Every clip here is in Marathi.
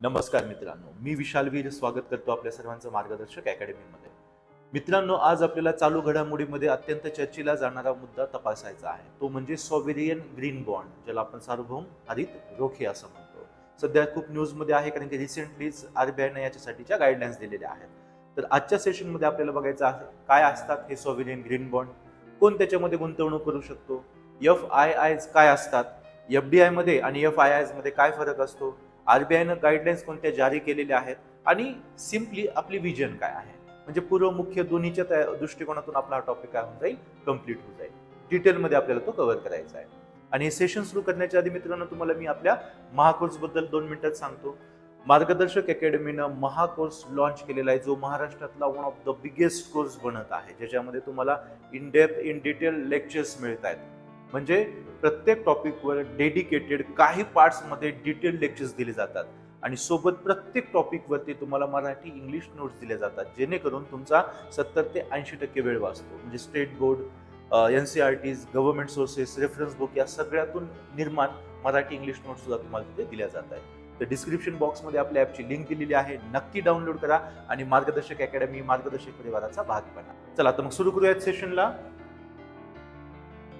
नमस्कार मित्रांनो मी विशाल वीर स्वागत करतो आपल्या सर्वांचं मार्गदर्शक अकॅडमीमध्ये. मित्रांनो आज आपल्याला चालू घडामोडीमध्ये अत्यंत चर्चेला जाणारा मुद्दा तपासायचा आहे. तो म्हणजे सॉव्हेरियन ग्रीन बॉन्ड ज्याला आपण सार्वभौम हरित रोखे असं म्हणतो. सध्या खूप न्यूजमध्ये आहे कारण की रिसेंटलीच आरबीआयने याच्यासाठीच्या गाईडलाईन्स दिलेल्या आहेत. तर आजच्या सेशनमध्ये आपल्याला बघायचं आहे काय असतात हे सॉवेरियन ग्रीन बॉन्ड? कोण त्याच्यामध्ये गुंतवणूक करू शकतो? एफ आय आयज काय असतात? एफ डी आयमध्ये आणि एफ आय आयजमध्ये काय फरक असतो? आर बी आयनं गाईडलाईन्स कोणत्या जारी केलेल्या आहेत आणि सिम्पली आपली विजन काय आहे? म्हणजे पूर्व मुख्य दोन्हीच्या त्या दृष्टिकोनातून आपला टॉपिक काय होऊन जाईल? कंप्लीट होऊन जाईल. डिटेलमध्ये आपल्याला तो कव्हर करायचा आहे. आणि हे सेशन सुरू करण्याच्या आधी मित्रांनो तुम्हाला मी आपल्या महाकोर्सबद्दल दोन मिनिटात सांगतो. मार्गदर्शक अकॅडमीनं महाकोर्स लॉन्च केलेला आहे जो महाराष्ट्रातला one of the biggest course बनत आहे. ज्याच्यामध्ये तुम्हाला in depth in detail lectures मिळत आहेत म्हणजे प्रत्येक टॉपिकवर डेडिकेटेड काही पार्ट्समध्ये डिटेल लेक्चर्स दिले जातात. आणि सोबत प्रत्येक टॉपिकवरती तुम्हाला मराठी इंग्लिश नोट्स दिल्या जातात जेणेकरून तुमचा सत्तर ते ऐंशी टक्के वेळ वाचतो. म्हणजे state board N C R Ts government sources reference book या सगळ्यातून निर्माण मराठी इंग्लिश नोट्स सुद्धा तुम्हाला तिथे दिल्या जात आहेत. तर डिस्क्रिप्शन बॉक्समध्ये आपल्या ॲपची लिंक दिलेली आहे. नक्की डाउनलोड करा आणि मार्गदर्शक अकॅडमी मार्गदर्शक परिवाराचा भाग बना. चला तर मग सुरू करूयात सेशनला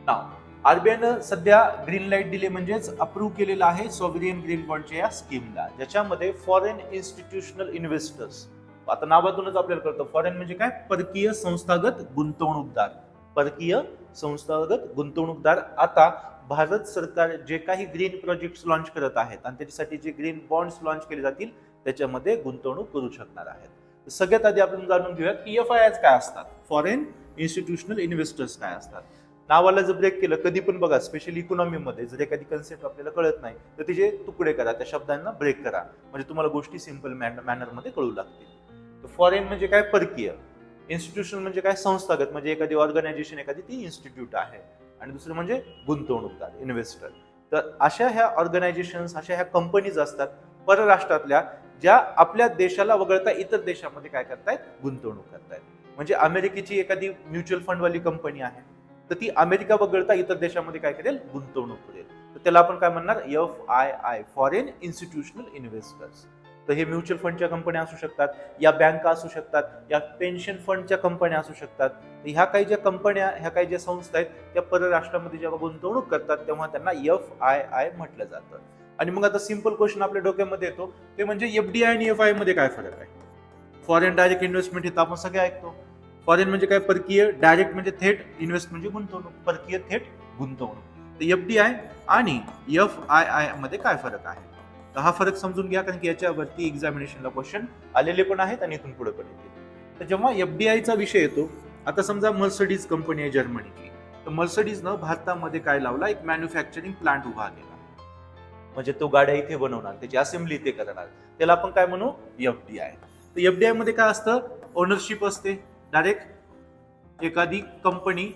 नाव आरबीआयनं सध्या ग्रीन लाइट दिली म्हणजेच अप्रूव्ह केलेलं आहे सॉव्हरियन ग्रीन बॉन्डच्या या स्कीमला ज्याच्यामध्ये फॉरेन इन्स्टिट्यूशनल इन्व्हेस्टर्स आता नावातूनच आपल्याला कळतं फॉरेन म्हणजे काय? परकीय संस्थागत गुंतवणूकदार. परकीय संस्थागत गुंतवणूकदार. आता भारत सरकार जे काही ग्रीन प्रोजेक्ट्स लॉन्च करत आहेत आणि त्याच्यासाठी जे ग्रीन बॉन्ड्स लॉन्च केले जातील त्याच्यामध्ये गुंतवणूक करू शकणार आहेत. सगळ्यात आधी आपण जाणून घेऊया की एफ आय काय असतात? फॉरेन इन्स्टिट्यूशनल इन्व्हेस्टर्स काय असतात? नावाला जर ब्रेक केलं कधी पण बघा स्पेशली इकॉनॉमीमध्ये जर एखादी कन्सेप्ट आपल्याला कळत नाही तर तिचे तुकडे करा त्या शब्दांना ब्रेक करा. म्हणजे तुम्हाला गोष्टी सिंपल मॅन मॅनरमध्ये कळू लागतील. तर फॉरेन म्हणजे काय? परकीय. इन्स्टिट्यूशन म्हणजे काय? संस्थागत. म्हणजे एखादी ऑर्गनायझेशन एखादी ती इन्स्टिट्यूट आहे. आणि दुसरं म्हणजे गुंतवणूकदार इन्व्हेस्टर तर अशा ह्या ऑर्गनायझेशन्स अशा ह्या कंपनीज असतात परराष्ट्रातल्या ज्या आपल्या देशाला वगळता इतर देशामध्ये काय करतायत? गुंतवणूक करतायत. म्हणजे अमेरिकेची एखादी म्युच्युअल फंडवाली कंपनी आहे. तर ती अमेरिका वगळता इतर देशामध्ये काय करेल? गुंतवणूक करेल. तर त्याला आपण काय म्हणणार? F I I foreign institutional investors तर हे म्युच्युअल फंडच्या कंपन्या असू शकतात या बँका असू शकतात या पेन्शन फंडच्या कंपन्या असू शकतात. ह्या काही ज्या कंपन्या ह्या काही ज्या संस्था आहेत त्या परराष्ट्रामध्ये जेव्हा गुंतवणूक करतात तेव्हा त्यांना एफ आय आय म्हटलं जातं. आणि मग आता सिंपल क्वेश्चन आपल्या डोक्यामध्ये येतो. ते म्हणजे एफ डी आय आणि एफ आयमध्ये काय फरक आहे? फॉरेन डायरेक्ट इन्व्हेस्टमेंट हे तर आपण सगळे ऐकतो. फॉरेन म्हणजे काय? परकीय डायरेक्ट म्हणजे थेट इन्व्हेस्ट म्हणजे गुंतवणूक परकीय थेट गुंतवणूक. तर एफ डी आय आणि एफ आय आयमध्ये काय फरक आहे? तर हा फरक समजून घ्या कारण की याच्यावरती एक्झामिनेशनला क्वेश्चन आलेले पण आहेत आणि इथून पुढे पण येतील. तर जेव्हा एफ डी आयचा विषय येतो आता समजा मर्सडीज कंपनी आहे जर्मनीची. तर मर्सडीजनं भारतामध्ये काय लावला? एक मॅन्युफॅक्चरिंग प्लांट उभा केला. म्हणजे तो गाड्या इथे बनवणार त्याची असेंब्ली इथे करणार. त्याला आपण काय म्हणू? F D I. तर एफ डी आयमध्ये काय असतं? ओनरशिप असते. डायरेक्ट एखादी कंपनी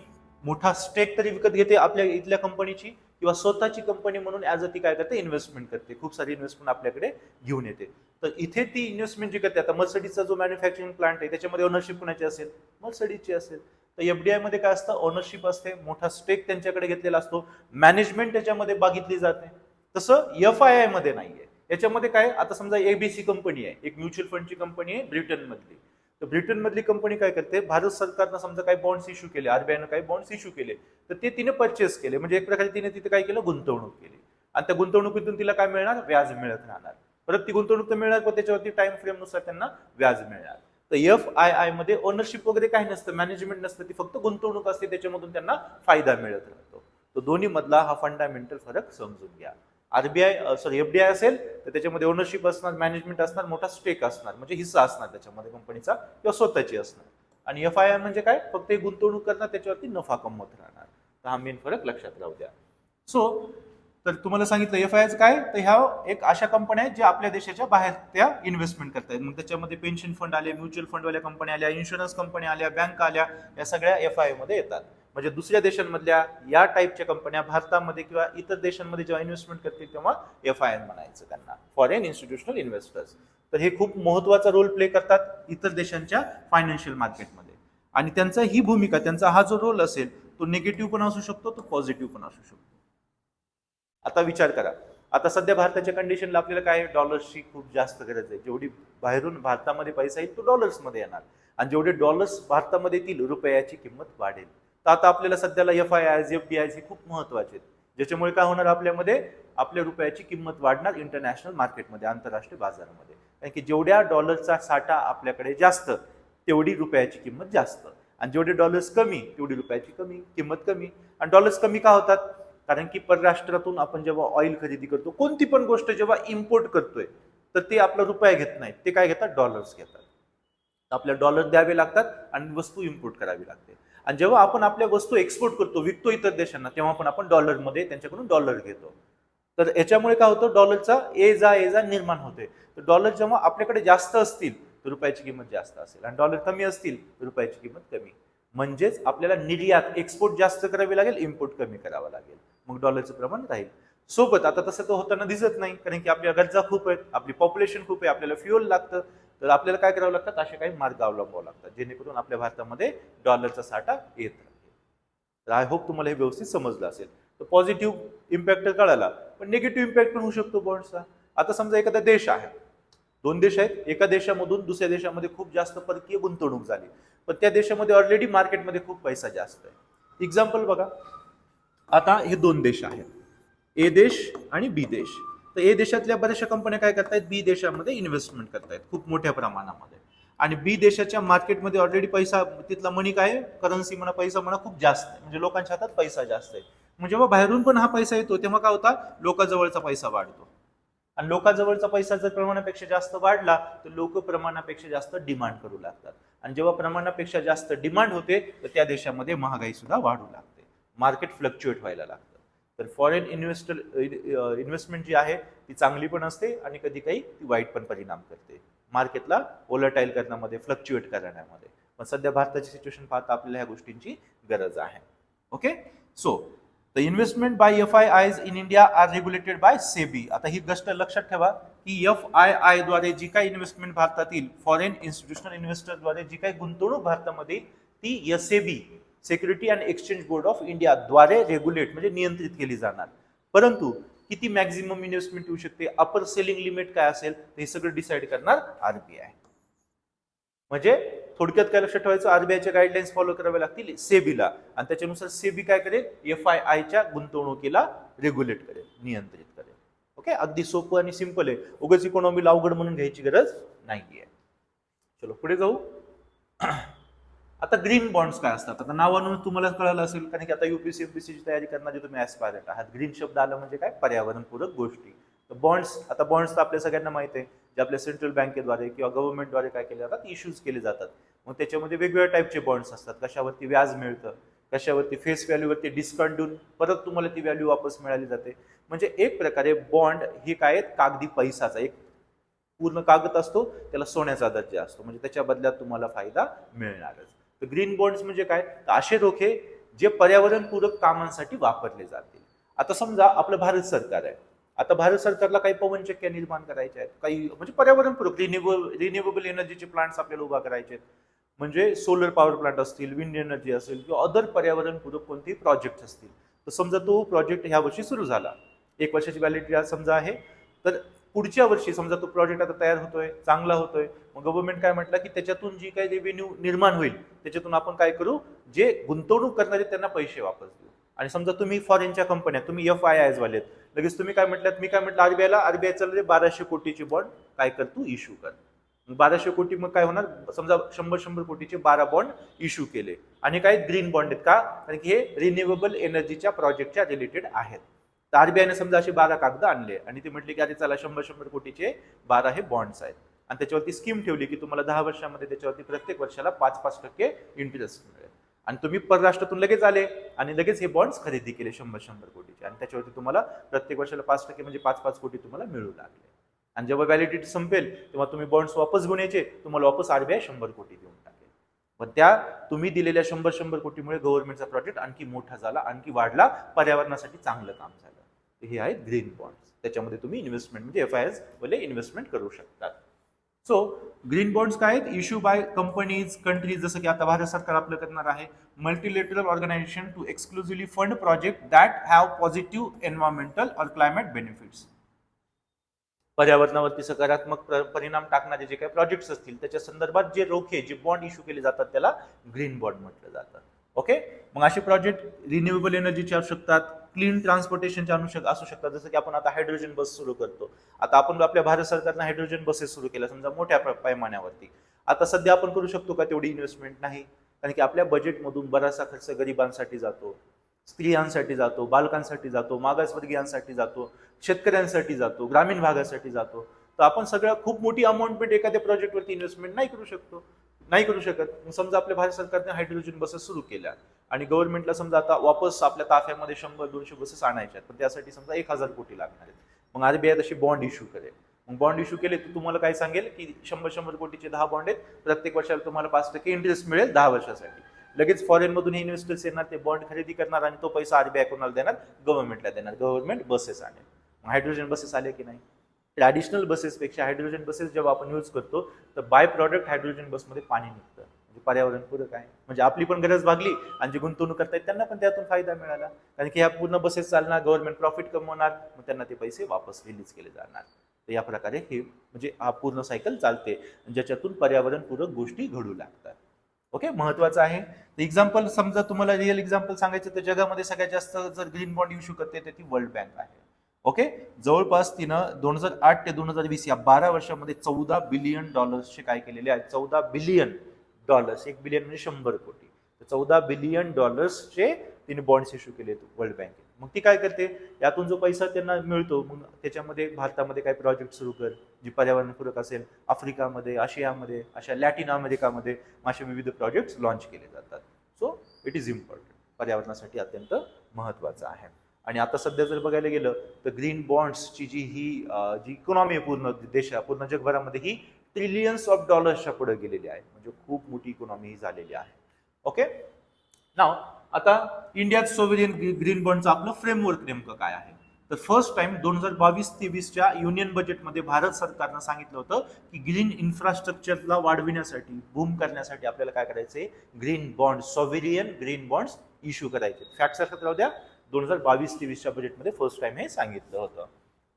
मोठा स्टेक तरी विकत घेते आपल्या इथल्या कंपनीची किंवा स्वतःची कंपनी म्हणून ॲज अ ती काय करते? इन्व्हेस्टमेंट करते. खूप सारी इन्व्हेस्टमेंट आपल्याकडे घेऊन येते. तर इथे ती इन्व्हेस्टमेंट जी करते आता मर्सडीजचा जो मॅन्युफॅक्चरिंग प्लांट आहे त्याच्यामध्ये ओनरशिप कुणाची असेल? मर्सडीजची असेल. तर एफ डी आयमध्ये काय असतं? ओनरशिप असते. मोठा स्टेक त्यांच्याकडे घेतलेला असतो. मॅनेजमेंट त्याच्यामध्ये बघितली जाते. तसं एफ आय आयमध्ये नाहीये. याच्यामध्ये काय? आता समजा एबीसी कंपनी आहे. एक म्युच्युअल फंडची कंपनी आहे ब्रिटनमधली तर ब्रिटनमधली कंपनी काय करते? भारत सरकारनं समजा काही बॉन्ड्स इश्यू केले आरबीआयनं काही बॉन्ड्स इश्यू केले तर ते तिने परचेस केले. म्हणजे एक प्रकारे तिने तिथे काय केलं? गुंतवणूक केली. आणि त्या गुंतवणुकीतून तिला काय मिळणार? व्याज मिळत राहणार. परत ती गुंतवणूक तर मिळणार पण त्याच्यावरती टाइम फ्रेमनुसार त्यांना व्याज मिळणार. तर एफ आय आयमध्ये ओनरशिप वगैरे काही नसतं मॅनेजमेंट नसतं ती फक्त गुंतवणूक असते त्याच्यामधून त्यांना फायदा मिळत राहतो. तो दोन्ही मधला हा फंडामेंटल फरक समजून घ्या. आरबीआय सॉरी एफडीआय असेल तर त्याच्यामध्ये ओनरशिप असणार मॅनेजमेंट असणार मोठा स्टेक असणार म्हणजे हिस्सा असणार त्याच्यामध्ये कंपनीचा किंवा स्वतःची असणार. आणि एफ आय आय म्हणजे काय? फक्त एक गुंतवणूक करणार त्याच्यावरती नफा कमवत राहणार. तर हा मेन फरक लक्षात राहू द्या. सो तर तुम्हाला सांगितलं एफ आय काय? तर ह्या एक अशा कंपन्या आहेत ज्या आपल्या देशाच्या बाहेर त्या इन्व्हेस्टमेंट करतायत मग त्याच्यामध्ये पेन्शन फंड आले म्युच्युअल फंडवाल्या कंपन्या आल्या इन्शुरन्स कंपन्या आल्या बँक आल्या या सगळ्या एफ आयमध्ये येतात. म्हणजे दुसऱ्या देशांमधल्या या टाईपच्या कंपन्या भारतामध्ये किंवा इतर देशांमध्ये जेव्हा इन्व्हेस्टमेंट करतील तेव्हा एफ आय एन म्हणायचं त्यांना फॉरेन इन्स्टिट्यूशनल इन्व्हेस्टर्स तर हे खूप महत्त्वाचा रोल प्ले करतात इतर देशांच्या फायनान्शियल मार्केटमध्ये आणि त्यांचा ही भूमिका त्यांचा हा जो रोल असेल तो निगेटिव्ह पण असू शकतो तो पॉझिटिव्ह पण असू शकतो. आता विचार करा. आता सध्या भारताच्या कंडिशनला आपल्याला काय? डॉलर्सची खूप जास्त गरज आहे. जेवढी बाहेरून भारतामध्ये पैसा येईल तो डॉलर्समध्ये येणार. आणि जेवढे डॉलर्स भारतामध्ये येतील रुपयाची किंमत वाढेल. तर आता आपल्याला सध्याला F I I F D I खूप महत्त्वाचे आहेत. ज्याच्यामुळे काय होणार आपल्यामध्ये? आपल्या रुपयाची किंमत वाढणार इंटरनॅशनल मार्केटमध्ये आंतरराष्ट्रीय बाजारामध्ये. कारण की जेवढ्या डॉलरचा साठा आपल्याकडे जास्त तेवढी रुपयाची किंमत जास्त. आणि जेवढे डॉलर्स कमी तेवढी रुपयाची कमी किंमत कमी. आणि डॉलर्स कमी का होतात? कारण की परराष्ट्रातून आपण जेव्हा ऑइल खरेदी करतो कोणती पण गोष्ट जेव्हा इम्पोर्ट करतोय तर ते आपला रुपया घेत नाहीत. ते काय घेतात? डॉलर्स घेतात. आपल्या डॉलर द्यावे लागतात आणि वस्तू इम्पोर्ट करावी लागते. आणि जेव्हा आपण आपल्या वस्तू एक्सपोर्ट करतो विकतो इतर देशांना तेव्हा पण आपण डॉलरमध्ये त्यांच्याकडून डॉलर घेतो. तर याच्यामुळे काय होतं? डॉलरचा ए जा ए जा निर्माण होते. तर डॉलर जेव्हा आपल्याकडे जास्त असतील तर रुपयाची किंमत जास्त असेल. आणि डॉलर कमी असतील तर रुपयाची किंमत कमी. म्हणजेच आपल्याला निर्यात एक्सपोर्ट जास्त करावी लागेल इम्पोर्ट कमी करावा लागेल. मग डॉलरचं प्रमाण राहील. सोबत आता तसं तर होताना दिसत नाही कारण की आपल्या गरजा खूप आहेत आपली पॉप्युलेशन खूप आहे आपल्याला फ्युअल लागतं. तर आपल्याला काय करावं लागतात? असे काही मार्ग अवलंबावं लागतात जेणेकरून आपल्या भारतामध्ये डॉलरचा साठा येत राहील. तर आय होप तुम्हाला हे व्यवस्थित समजलं असेल. तर पॉझिटिव्ह इम्पॅक्ट कळाला पण निगेटिव्ह इम्पॅक्ट पण होऊ शकतो बॉन्डचा आता समजा एखादा देश आहे. दोन देश आहेत. एका देशामधून दुसऱ्या देशामध्ये खूप जास्त परकीय गुंतवणूक झाली. पण त्या देशामध्ये ऑलरेडी मार्केटमध्ये खूप पैसा जास्त आहे. एक्झाम्पल बघा. आता हे दोन देश आहेत. ए देश आणि बी देश. तर ए देशातल्या बऱ्याचशा कंपन्या काय करतायत? बी देशामध्ये इन्व्हेस्टमेंट करतायत खूप मोठ्या प्रमाणामध्ये. आणि बी देशाच्या मार्केटमध्ये ऑलरेडी पैसा तिथला मनी काय करन्सी म्हणा पैसा म्हणा खूप जास्त आहे. म्हणजे लोकांच्या हातात पैसा जास्त आहे. म्हणजे मग जेव्हा बाहेरून पण हा पैसा येतो. तेव्हा काय होता? लोकाजवळचा पैसा वाढतो. आणि लोकांजवळचा पैसा जर प्रमाणापेक्षा जास्त वाढला तर लोक प्रमाणापेक्षा जास्त डिमांड करू लागतात. आणि जेव्हा प्रमाणापेक्षा जास्त डिमांड होते तर त्या देशामध्ये महागाई सुद्धा वाढू लागते. मार्केट फ्लक्च्युएट व्हायला लागतं. तर फॉरेन इन्व्हेस्टर इन्व्हेस्टमेंट जी आहे ती चांगली पण असते आणि कधी काही ती वाईट पण परिणाम करते. मार्केटला ओलटाईल करण्यामध्ये फ्लक्च्युएट करण्यामध्ये. पण सध्या भारताची सिच्युएशन पाहता आपल्याला ह्या गोष्टींची गरज आहे. Okay so the investment by F I I's in India are regulated by SEBI आता ही गोष्ट लक्षात ठेवा की एफ आय आयद्वारे जी काही इन्व्हेस्टमेंट भारतातील फॉरेन इन्स्टिट्यूशनल इन्व्हेस्टरद्वारे जी काही गुंतवणूक भारतामध्ये ती S E B security and exchange board of India द्वारे रेग्युलेट म्हणजे नियंत्रित केली जाणार. परंतु किती मॅक्झिमम इन्व्हेस्टमेंट येऊ शकते? अपर सेलिंग लिमिट काय असेल? हे सगळं डिसाईड करणार आरबीआय म्हणजे थोडक्यात काय लक्षात ठेवायचं? आरबीआयच्या गाईडलाईन्स फॉलो करावे लागतील सेबीला. आणि त्याच्यानुसार सेबी काय करेल? एफ आय आयच्या गुंतवणुकीला रेग्युलेट करेल नियंत्रित करेल. ओके अगदी सोपं आणि सिंपल आहे. उगाच इकॉनॉमीला अवघड म्हणून घ्यायची गरज नाहीये. चलो पुढे जाऊ. आता ग्रीन बॉन्ड्स काय असतात? आता नावानुसार तुम्हाला कळलं असेल कारण की आता युपीसी एमपीसीची तयारी करणारे तुम्ही ॲस्पायरेट आहात. ग्रीन शब्द आला म्हणजे काय? पर्यावरणपूरक गोष्टी. तर बॉन्ड्स आता बॉन्ड्स तर आपल्या सगळ्यांना माहिती आहे जे आपल्या सेंट्रल बँकेद्वारे किंवा गव्हर्नमेंटद्वारे काय केले जातात? इश्यूज केले जातात. मग त्याच्यामध्ये वेगवेगळ्या टाईपचे बॉन्ड्स असतात. कशावरती व्याज मिळतं कशावरती फेस व्हॅल्यूवरती डिस्काउंट देऊन परत तुम्हाला ती व्हॅल्यू वापस मिळाली जाते. म्हणजे एक प्रकारे बॉन्ड हे काय आहेत? कागदी पैसाचा एक पूर्ण कागद असतो त्याला सोन्याचा दर्जा असतो. म्हणजे त्याच्या बदल्यात तुम्हाला फायदा मिळणारच. तर ग्रीन बॉन्ड्स म्हणजे काय? तर असे रोखे जे पर्यावरणपूरक कामांसाठी वापरले जातील. आता समजा आपलं भारत सरकार आहे. आता भारत सरकारला काही पवनचक्क्या निर्माण करायच्या आहेत. काही म्हणजे पर्यावरणपूरक रिन्युएबल रिन्युएबल एनर्जीचे प्लांट्स आपल्याला उभा करायचे आहेत. म्हणजे सोलर पॉवर प्लांट असतील विंड एनर्जी असेल किंवा अदर पर्यावरणपूरक कोणतेही प्रोजेक्ट असतील. तर समजा तो प्रोजेक्ट ह्या वर्षी सुरू झाला. एक वर्षाची व्हॅलिडिटी आज समजा आहे. तर पुढच्या वर्षी समजा तो प्रोजेक्ट आता तयार होतोय चांगला होतोय मग गव्हर्नमेंट काय म्हटलं की त्याच्यातून जी काही रेव्हेन्यू निर्माण होईल त्याच्यातून आपण काय करू? जे गुंतवणूक करणारे त्यांना पैसे वापस देऊ. आणि समजा तुम्ही फॉरेनच्या कंपन्या तुम्ही एफ आय आयज वालेत लगेच तुम्ही काय म्हटलं मी काय म्हटलं आरबीआयला आरबीआय चालले बाराशे कोटीचे बॉन्ड काय कर तू इश्यू कर. मग बाराशे कोटी मग काय होणार? समजा शंभर शंभर कोटीचे बारा बॉन्ड इश्यू केले. आणि काय? ग्रीन बॉन्ड आहेत का? कारण की हे रिन्युएबल एनर्जीच्या प्रोजेक्टच्या रिलेटेड आहेत. तर आरबीआयने समजा असे बारा कागद आणले आणि ते म्हटले की अरे चला शंभर शंभर कोटीचे बारा हे बॉन्ड्स आहेत. आणि त्याच्यावरती स्कीम ठेवली की तुम्हाला दहा वर्षामध्ये त्याच्यावरती प्रत्येक वर्षाला पाच पाच टक्के इंटरेस्ट मिळेल. आणि तुम्ही परराष्ट्रातून लगेच आले आणि लगेच हे बॉन्ड्स खरेदी केले शंभर शंभर कोटीचे. आणि त्याच्यावरती तुम्हाला प्रत्येक वर्षाला पाच टक्के म्हणजे पाच पाच कोटी तुम्हाला मिळू लागले. आणि जेव्हा व्हॅलिडिटी संपेल तेव्हा तुम्ही बॉन्ड्स वापस घेऊन यायचे तुम्हाला वापस आरबीआय शंभर कोटी देऊन टाकेल. पण त्या तुम्ही दिलेल्या शंभर शंभर कोटीमुळे गव्हर्नमेंटचा प्रोजेक्ट आणखी मोठा झाला आणखी वाढला पर्यावरणासाठी चांगलं काम झालं. हे आहेत ग्रीन बॉन्ड्स त्याच्यामध्ये तुम्ही इन्व्हेस्टमेंट म्हणजे एफ आय एस वले इन्व्हेस्टमेंट करू शकतात. सो ग्रीन बॉन्ड्स काय आहेत? इश्यू बाय कंपनीज कंट्रीज जसं की आता भारत सरकार आपलं करणार आहे. Multilateral organisation to exclusively fund project that have positive environmental और क्लायमेट बेनिफिट्स पर्यावरणावरती सकारात्मक परिणाम टाकणारे जे काही प्रोजेक्ट्स असतील त्याच्या संदर्भात जे रोखे जे बॉन्ड इश्यू केले जातात त्याला ग्रीन बॉन्ड म्हटलं जातं. ओके मग असे प्रोजेक्ट रिन्युएबल एनर्जीचे असू शकतात क्लीन ट्रान्सपोर्टेशनच्या अनुषंग असू शकतात. जसं की आपण आता हायड्रोजन बस सुरू करतो. आता आपण आपल्या भारत सरकारनं हायड्रोजन बसेस सुरू केल्या समजा मोठ्या प्र- पैमान्यावरती. आता सध्या आपण करू शकतो का तेवढी इन्व्हेस्टमेंट नाही? कारण की आपल्या बजेटमधून बराचसा खर्च गरिबांसाठी जातो स्त्रियांसाठी जातो बालकांसाठी जातो मागासवर्गीयांसाठी जातो शेतकऱ्यांसाठी जातो ग्रामीण भागासाठी जातो. तर आपण सगळ्या खूप मोठी अमाऊंटमेंट एखाद्या प्रोजेक्टवरती इन्व्हेस्टमेंट नाही करू शकतो. नाही करू शकत. मग समजा आपल्या भारत सरकारने हायड्रोजन बसेस सुरू केल्या आणि गव्हर्नमेंटला समजा आता वापस आपल्या ताफ्यामध्ये शंभर दोनशे बसेस आणायच्या आहेत. पण त्यासाठी समजा एक हजार कोटी लागणार आहेत. मग आरबीआय तशी बॉन्ड इश्यू करेल. मग बॉन्ड इश्यू केले तर तुम्हाला काय सांगेल की शंभर शंभर कोटीचे दहा बॉन्ड आहेत. प्रत्येक वर्षाला तुम्हाला पाच टक्के इंटरेस्ट मिळेल दहा वर्षासाठी. लगेच फॉरेनमधून हे इन्व्हेस्टर्स येणार ते बॉन्ड खरेदी करणार आणि तो पैसा आरबीआय कोणाला देणार? गव्हर्नमेंटला देणार. गव्हर्नमेंट बसेस आणेल. मग हायड्रोजन बसेस आले की नाही? ट्रॅडिशनल बसेसपेक्षा हायड्रोजन बसेस जेव्हा आपण यूज करतो तर बाय प्रॉडक्ट हायड्रोजन बसमध्ये पाणी निघतं. म्हणजे पर्यावरणपूरक आहे. म्हणजे आपली पण गरज भागली आणि जे गुंतवणूक करतायत त्यांना पण त्यातून फायदा मिळाला. कारण की ह्या पूर्ण बसेस चालणार गव्हर्नमेंट प्रॉफिट कमवणार मग त्यांना ते पैसे वापस रिलीज केले जाणार. तर या प्रकारे हे म्हणजे हा पूर्ण सायकल चालते. ज्याच्यातून पर्यावरणपूरक गोष्टी घडू लागतात. ओके महत्वाचं आहे. तर एक्झाम्पल समजा तुम्हाला रिअल एक्झाम्पल सांगायचं तर जगामध्ये सगळ्यात जास्त जर ग्रीन बॉन्ड इश्यू करते तर ती वर्ल्ड बँक आहे. ओके? जवळपास तिनं दोन हजार आठ ते दोन हजार वीस या बारा वर्षामध्ये चौदा बिलियन डॉलर्सचे काय केलेले आहेत? चौदा बिलियन डॉलर्स एक बिलियन म्हणजे शंभर कोटी. तर चौदा बिलियन डॉलर्सचे तिने बॉन्ड्स इश्यू केले वर्ल्ड बँकेत मग ती काय करते? यातून जो पैसा त्यांना मिळतो मग त्याच्यामध्ये भारतामध्ये काही प्रोजेक्ट सुरू कर जी पर्यावरणपूरक असेल आफ्रिकामध्ये आशियामध्ये अशा लॅटिन अमेरिकामध्ये असे विविध प्रोजेक्ट्स लॉन्च केले जातात. सो इट इज इम्पॉर्टंट पर्यावरणासाठी अत्यंत महत्त्वाचं आहे. आणि आता सध्या जर बघायला गेलं तर ग्रीन बॉन्ड्सची जी ही जी इकॉनॉमी आहे पूर्ण देशा पूर्ण जगभरामध्ये ही ट्रिलियन्स ऑफ डॉलर्सच्या पुढे गेलेली आहे. म्हणजे खूप मोठी इकॉनॉमी ही झालेली आहे. ओके नाव आता इंडियात सोवेरियन ग्रीन बॉन्डचं आपलं फ्रेमवर्क नेमकं काय आहे? तर फर्स्ट टाइम दोन हजार बावीस तेवीसच्या युनियन बजेटमध्ये भारत सरकारनं सांगितलं होतं की ग्रीन इन्फ्रास्ट्रक्चरला वाढविण्यासाठी बूम करण्यासाठी आपल्याला काय करायचं green bond sovereign green bonds issue करायचे. फॅक्ट लक्षात राहू द्या. दोन हजार बावीस तेवीसच्या बजेटमध्ये फर्स्ट टाइम हे सांगितलं होतं.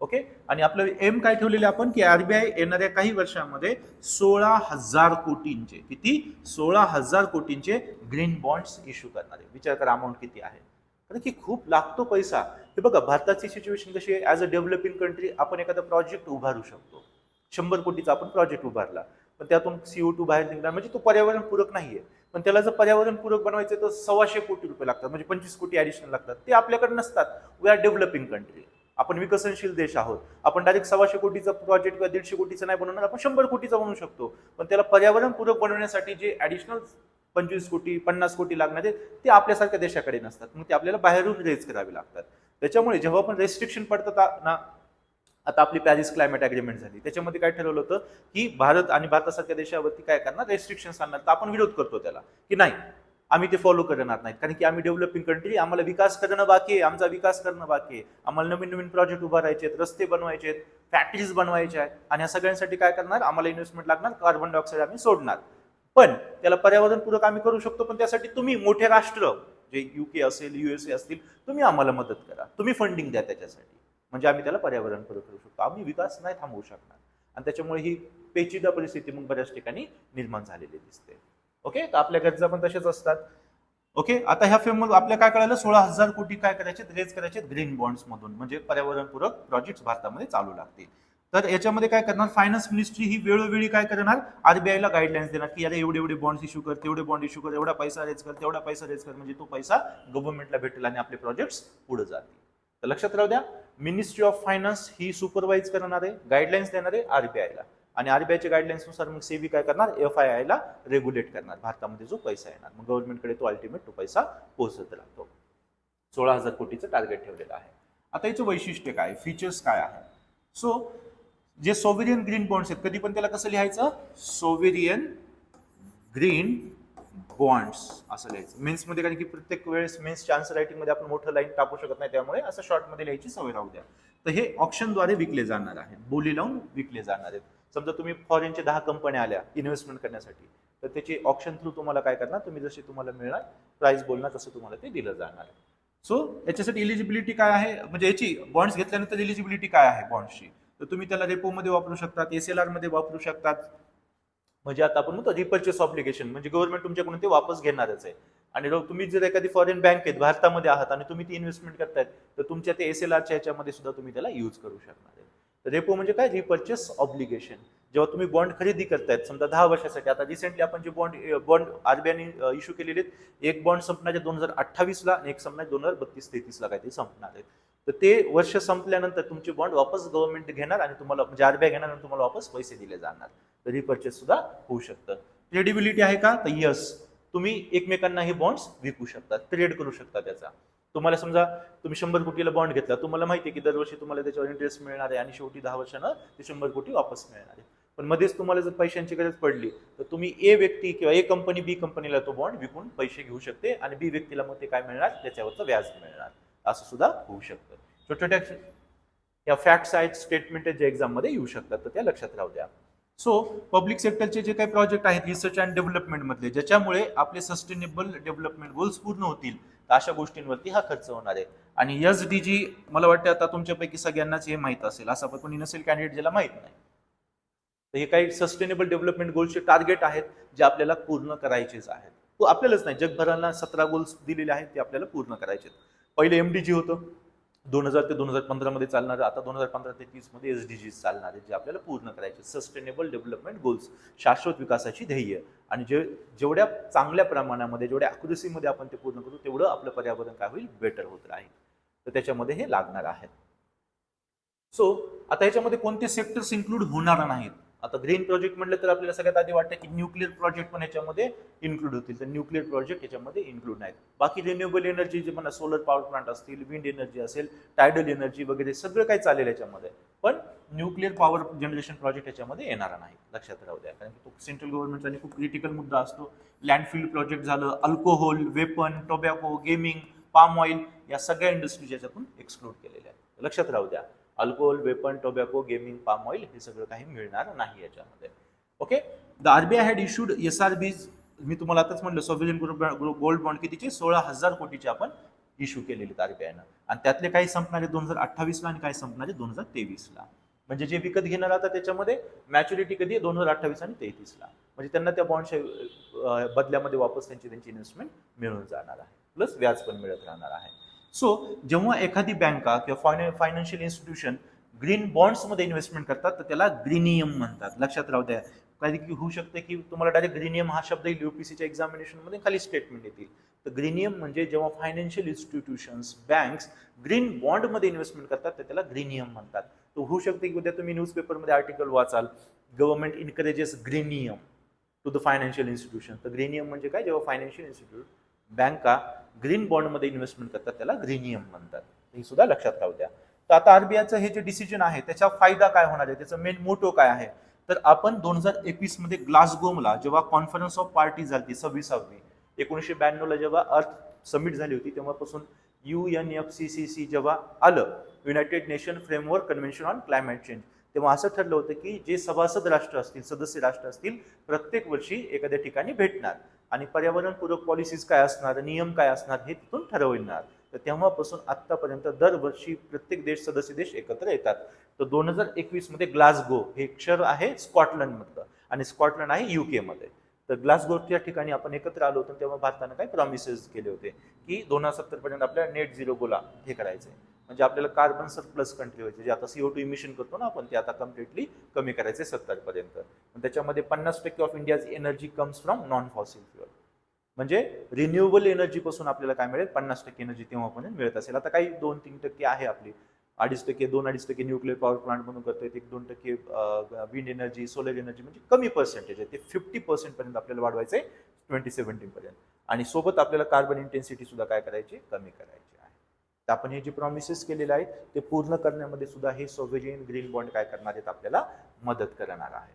ओके आणि आपलं एम काय ठेवलेले आपण? की आरबीआय येणाऱ्या काही वर्षामध्ये सोळा हजार कोटींचे किती? सोळा हजार कोटींचे ग्रीन बॉन्ड्स इश्यू करणार आहे. विचार करा अमाऊंट किती आहे. कारण की खूप लागतो पैसा. हे बघा भारताची सिच्युएशन कशी आहे? ॲज अ डेव्हलपिंग कंट्री आपण एखादा प्रोजेक्ट उभारू शकतो. शंभर कोटीचा आपण प्रोजेक्ट उभारला. पण त्यातून सीओ टू बाहेर निघणार. म्हणजे तो पर्यावरणपूरक नाहीये. पण त्याला जर पर्यावरणपूरक बनवायचं तर सव्वाशे कोटी रुपये लागतात म्हणजे पंचवीस कोटी ॲडिशनल लागतात. ते आपल्याकडे नसतात. वी आर डेव्हलपिंग कंट्री आपण विकसनशील देश आहोत. आपण डायरेक्ट सव्वाशे कोटीचा प्रोजेक्ट किंवा दीडशे कोटीचा नाही बनवणार आपण शंभर कोटीचा बनवू शकतो. पण त्याला पर्यावरणपूरक बनवण्यासाठी जे ॲडिशनल पंचवीस कोटी पन्नास कोटी लागणार आहेत ते आपल्यासारख्या देशाकडे नसतात. मग ते आपल्याला बाहेरून रेज करावे लागतात. त्याच्यामुळे जेव्हा पण रेस्ट्रिक्शन पडतात ना आता आपली पॅरिस क्लायमेट अग्रीमेंट झाली. त्याच्यामध्ये काय ठरवलं होतं की भारत आणि भारतासारख्या देशावरती काय करणार? रेस्ट्रिक्शन्स आणणार. तर आपण विरोध करतो त्याला की नाही आम्ही ते फॉलो करणार नाहीत. कारण की आम्ही डेव्हलपिंग कंट्री आम्हाला विकास करणं बाकी आहे आमचा विकास करणं बाकी आहे. आम्हाला नवीन नवीन प्रोजेक्ट उभारायचे आहेत रस्ते बनवायचे आहेत फॅक्टरीज बनवायच्या आहेत. आणि या सगळ्यांसाठी काय करणार? आम्हाला इन्व्हेस्टमेंट लागणार कार्बन डायऑक्साईड आम्ही सोडणार. पण त्याला पर्यावरणपूरक आम्ही करू शकतो पण त्यासाठी तुम्ही मोठे राष्ट्र जे युके असेल युएसए असतील तुम्ही आम्हाला मदत करा. तुम्ही फंडिंग द्या त्याच्यासाठी. म्हणजे आम्ही त्याला पर्यावरणपूरक करू शकतो. आम्ही विकास नाही थांबवू शकणार. आणि त्याच्यामुळे ही पेचीदा परिस्थिती मग बऱ्याच ठिकाणी निर्माण झालेली दिसते. ओके तर आपल्या गरजा पण तशाच असतात. ओके आता ह्या फेम आपल्या काय कळालं? सोळा हजार कोटी काय करायचे? रेज करायचे ग्रीन बॉन्ड्स मधून. म्हणजे पर्यावरणपूरक प्रोजेक्ट भारतामध्ये चालू लागतील. तर याच्यामध्ये काय करणार? फायनान्स मिनिस्ट्री ही वेळोवेळी काय करणार? आरबीआयला गाईडलाईन्स देणार की याला एवढे एवढे बॉन्ड्स इश्यू कर तेवढे बॉन्ड इश्यू कर एवढा पैसा रेज कर तेवढा पैसा रेज कर. म्हणजे तो पैसा गव्हर्नमेंटला भेटेल आणि आपले प्रोजेक्ट्स पुढे जातील. तर लक्षात राहू द्या मिनिस्ट्री ऑफ फायनान्स ही सुपरवाईज करणार आहे गाईडलाईन्स देणार आहे आरबीआयला आणि आरबीआयच्या गाईडलाईन्सनुसार मग सेबी काय करणार? एफ आय आयला रेग्युलेट करणार. भारतामध्ये जो पैसा येणार मग गव्हर्नमेंटकडे तो अल्टिमेट तो पैसा पोहोचत राहतो. सोळा हजार कोटीचं टार्गेट ठेवलेलं आहे. आता याचं वैशिष्ट्य काय? फीचर्स काय आहे सो जे सोवेरियन ग्रीन बॉन्ड्स आहेत कधी पण त्याला कसं लिहायचं? सोवेरियन ग्रीन बॉन्ड्स असं लिहायचं. मेन्समध्ये कारण की प्रत्येक वेळेस मेन्सच्या आन्सर रायटिंगमध्ये आपण मोठं लाईन टाकू शकत नाही त्यामुळे असं शॉर्टमध्ये लिहायची सवय राहू द्या. तर हे ऑप्शनद्वारे विकले जाणार आहे. बोली लावून विकले जाणार आहेत. समजा तुम्ही फॉरेनच्या दहा कंपन्या आल्या इन्व्हेस्टमेंट करण्यासाठी तर त्याची ऑप्शन थ्रू तुम्हाला काय करणार? तुम्ही जशी तुम्हाला मिळणार प्राईस बोलणार तसं तुम्हाला ते दिलं जाणार आहे. सो याच्यासाठी इलिजिबिलिटी काय आहे? म्हणजे याची बॉन्ड्स घेतल्यानंतर इलिजिबिलिटी काय आहे बॉन्ड्सची तर तुम्ही त्याला रेपोमध्ये वापरू शकतात एस एल आरमध्ये वापरू शकतात म्हणजे आता आपण म्हणतो रिपर्चेस ऑब्लिगेशन म्हणजे गव्हर्नमेंट तुमच्याकडून ते वापस घेणारच आहे. आणि तुम्ही जर एखादी फॉरेन बँक आहेत भारतामध्ये आहात आणि तुम्ही ती इन्व्हेस्टमेंट करतायत तर तुमच्या ते एस एल आरच्या ह्याच्यामध्ये सुद्धा तुम्ही त्याला यूज करू शकणार आहे. तर रेपो म्हणजे काय? रिपर्चेस ऑब्लिगेशन जेव्हा तुम्ही बॉन्ड खरेदी करतायत समजा दहा वर्षासाठी आता रिसेंटली आपण जे बॉन्ड बॉन्ड आरबीआयने इश्यू केलेले आहेत एक बॉन्ड संपण्याच्या दोन हजार अठ्ठावीसला आणि एक संपणार दोन हजार बत्तीस तेहतीसला काहीतरी संपणार आहेत. तर ते वर्ष संपल्यानंतर तुमचे बॉन्ड वापस गव्हर्नमेंट घेणार आणि तुम्हाला म्हणजे आरबीआय घेणार आणि तुम्हाला वापस पैसे दिले जाणार. तर रिपर्चेस सुद्धा होऊ शकतं. ट्रेडिबिलिटी आहे का? तर यस तुम्ही एकमेकांना हे बॉन्ड्स विकू शकता ट्रेड करू शकता त्याचा. तुम्हाला समजा तुम्ही शंभर कोटीला बॉन्ड घेतला तुम्हाला माहिती आहे की दरवर्षी तुम्हाला त्याच्यावर इंटरेस्ट मिळणार आहे आणि शेवटी दहा वर्षानं ते शंभर कोटी वापस मिळणार आहे. पण मध्येच तुम्हाला जर पैशांची गरज पडली तर तुम्ही ए व्यक्ती किंवा ए कंपनी बी कंपनीला तो बॉन्ड विकून पैसे घेऊ शकते आणि बी व्यक्तीला मग ते काय मिळणार? त्याच्यावरचं व्याज मिळणार. असं सुद्धा होऊ शकतं. छोट्या छोट्या या फॅक्ट्स आहेत स्टेटमेंट आहेत जे एक्झाममध्ये येऊ शकतात तर त्या लक्षात राहू द्या. सो पब्लिक सेक्टरचे जे काही प्रोजेक्ट आहेत रिसर्च अँड डेव्हलपमेंटमधले ज्याच्यामुळे आपले सस्टेनेबल डेव्हलपमेंट गोल्स पूर्ण होतील तर अशा गोष्टींवरती हा खर्च होणार आहे. आणि एस डी जी मला वाटतं आता तुमच्यापैकी सगळ्यांनाच हे माहीत असेल. असं पण कोणी नसेल कॅन्डिडेट ज्याला माहीत नाही. तर हे काही सस्टेनेबल डेव्हलपमेंट गोल्सचे टार्गेट आहेत जे आपल्याला पूर्ण करायचेच आहेत. तो आपल्यालाच नाही. जगभराला सतरा गोल्स दिलेले आहेत ते आपल्याला पूर्ण करायचे आहेत पहिले एमडीजी होतं. दोन हजार ते दोन हजार पंधरामध्ये चालणार आता दोन हजार पंधरा ते तीसमध्ये एस डी जी चालणार जे आपल्याला पूर्ण करायचे सस्टेनेबल डेव्हलपमेंट गोल्स शाश्वत विकासाची ध्येय. आणि जे जेवढ्या चांगल्या प्रमाणामध्ये जेवढ्या अक्युरेसीमध्ये आपण ते पूर्ण करू तेवढं आपलं पर्यावरण काय होईल? बेटर होत राहील. तर त्याच्यामध्ये हे लागणार आहेत सो आता ह्याच्यामध्ये कोणते सेक्टर्स इन्क्लूड होणार नाहीत? आता ग्रीन प्रोजेक्ट म्हटलं तर आपल्याला सगळ्यात आधी वाटतं की न्यूक्लिअर प्रोजेक्ट पण याच्यामध्ये इन्क्लूड होतील. तर न्यूक्लिअर प्रोजेक्ट याच्यामध्ये इन्क्लूड नाहीत. बाकी रिन्युएबल एनर्जी जे म्हणा सोलर पॉवर प्लांट असतील विंड एनर्जी असेल टायडल एनर्जी वगैरे सगळं काही चालेल याच्यामध्ये. पण न्यूक्लिअर पॉवर जनरेशन प्रोजेक्ट याच्यामध्ये येणार नाही. लक्षात राहू द्या. कारण की तो सेंट्रल गव्हर्नमेंटचा आणि खूप क्रिटिकल मुद्दा असतो. लँडफिल्ड प्रोजेक्ट झालं alcohol weapon tobacco gaming palm oil या सगळ्या इंडस्ट्रीज याच्यातून एक्सक्लूड केलेल्या आहेत. लक्षात राहू द्या. Alcohol weapon tobacco gaming palm oil हे सगळं काही मिळणार नाही याच्यामध्ये. Okay? The RBI had issued S R Bs मी तुम्हाला आताच म्हणलं ग्रुप गोल्ड बॉन्ड कितीचे? सोळा हजार कोटीचे आपण इश्यू केलेले आरबीआयनं. आणि त्यातले काही संपणारे दोन हजार अठ्ठावीसला आणि काही संपणारे दोन हजार तेवीसला. म्हणजे जे विकत घेणार आता त्याच्यामध्ये मॅच्युरिटी कधी दोन हजार अठ्ठावीस आणि तेहतीसला. म्हणजे त्यांना त्या बॉन्डच्या बदल्यामध्ये वापस त्यांची त्यांची इन्व्हेस्टमेंट मिळून जाणार आहे. प्लस व्याज पण मिळत राहणार आहे. सो जेव्हा एखादी बँका किंवा फायनान्शियल इन्स्टिट्यूशन ग्रीन बॉन्ड्समध्ये इन्व्हेस्टमेंट करतात तर त्याला ग्रीनियम म्हणतात. लक्षात राहू द्या. कधी की होऊ शकते की तुम्हाला डायरेक्ट ग्रीनियम हा शब्द येईल युपीसीच्या एक्झामिनेशनमध्ये खाली स्टेटमेंट येतील. तर ग्रीनियम म्हणजे जेव्हा फायनान्शियल इन्स्टिट्यूशन्स बँक्स ग्रीन बॉन्डमध्ये इन्व्हेस्टमेंट करतात तर त्याला ग्रीनियम म्हणतात. तर होऊ शकते की उद्या तुम्ही न्यूजपेपरमध्ये आर्टिकल वाचाल government encourages greenium to the financial institution तर ग्रीनियम म्हणजे काय? जेव्हा फायनान्शियल इन्स्टिट्यूट बँका ग्रीन बॉन्डमध्ये इन्व्हेस्टमेंट करतात त्याला ग्रीनियम म्हणतात. हे सुद्धा लक्षात राहू द्या. तर आता आरबीआयचं हे जे डिसिजन आहे त्याचा फायदा काय होणार आहे? त्याचं मेन मोटो काय आहे? तर आपण दोन हजार एकवीसमध्ये ग्लासगोमला जेव्हा कॉन्फरन्स ऑफ पार्टी झाली सव्वीसावी एकोणीसशे ब्याण्णवला जेव्हा अर्थ समिट झाली होती तेव्हापासून U N F C C C जेव्हा आलं united nation framework convention on climate change तेव्हा असं ठरलं होतं की जे सभासद राष्ट्र असतील सदस्य राष्ट्र असतील प्रत्येक वर्षी एखाद्या ठिकाणी भेटणार. आणि पर्यावरणपूरक पॉलिसीज काय असणार नियम काय असणार हे तिथून ठरविणार. तर तेव्हापासून आत्तापर्यंत दरवर्षी प्रत्येक देश सदस्य देश एकत्र येतात. तर दोन हजार एकवीसमध्ये ग्लासगो हे शहर आहे स्कॉटलंड मधलं आणि स्कॉटलंड आहे युके मध्ये. तर ग्लासगोच्या ठिकाणी आपण एकत्र आलो होतो तेव्हा भारतानं काय प्रॉमिसेस केले होते? की दोन हजार सत्तर पर्यंत आपल्या नेट झिरो गोला हे करायचं आहे म्हणजे आपल्याला कार्बन सरप्लस कंट्री व्हायचे. जे आता सीओ टू इमिशन करतो ना आपण ते आता कम्प्लिटली कमी करायचे सत्तरपर्यंत. त्याच्यामध्ये पन्नास टक्के of India's energy comes from non fossil fuel म्हणजे रिन्युएबल एनर्जीपासून आपल्याला काय मिळेल? पन्नास टक्के एनर्जी तेव्हापर्यंत मिळत असेल. आता काही दोन तीन टक्के आहे आपली. अडीच टक्के दोन अडीच टक्के न्यूक्लिअर पॉवर प्लांट म्हणून करतोय. एक दोन टक्के विंड एनर्जी सोलर एनर्जी म्हणजे कमी पर्सेंटेज आहे. ते फिफ्टी पर्सेंटपर्यंत आपल्याला वाढवायचं आहे ट्वेंटी सेव्हन्टीनपर्यंत आणि सोबत आपल्याला कार्बन इंटेन्सिटी सुद्धा काय करायची? कमी करायची. तर आपण हे जे प्रॉमिसेस केलेले आहेत ते पूर्ण करण्यामध्ये सुद्धा हे सोव्हिजियन ग्रीन बॉन्ड काय करणार आहेत आपल्याला मदत करणार आहे.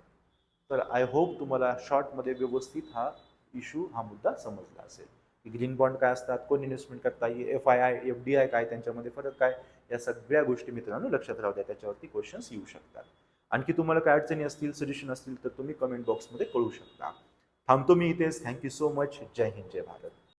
तर आय होप तुम्हाला शॉर्टमध्ये व्यवस्थित हा इश्यू हा मुद्दा समजला असेल. की ग्रीन बॉन्ड काय असतात कोण इन्व्हेस्टमेंट करता F I I F D I काय त्यांच्यामध्ये फरक काय या सगळ्या गोष्टी मित्रांनो लक्षात राहू द्या त्याच्यावरती क्वेश्चन्स येऊ शकतात. आणखी तुम्हाला काय अडचणी असतील सजेशन असतील तर तुम्ही कमेंट बॉक्समध्ये कळू शकता. थांबतो मी इथेच. थँक्यू सो मच जय हिंद जय भारत.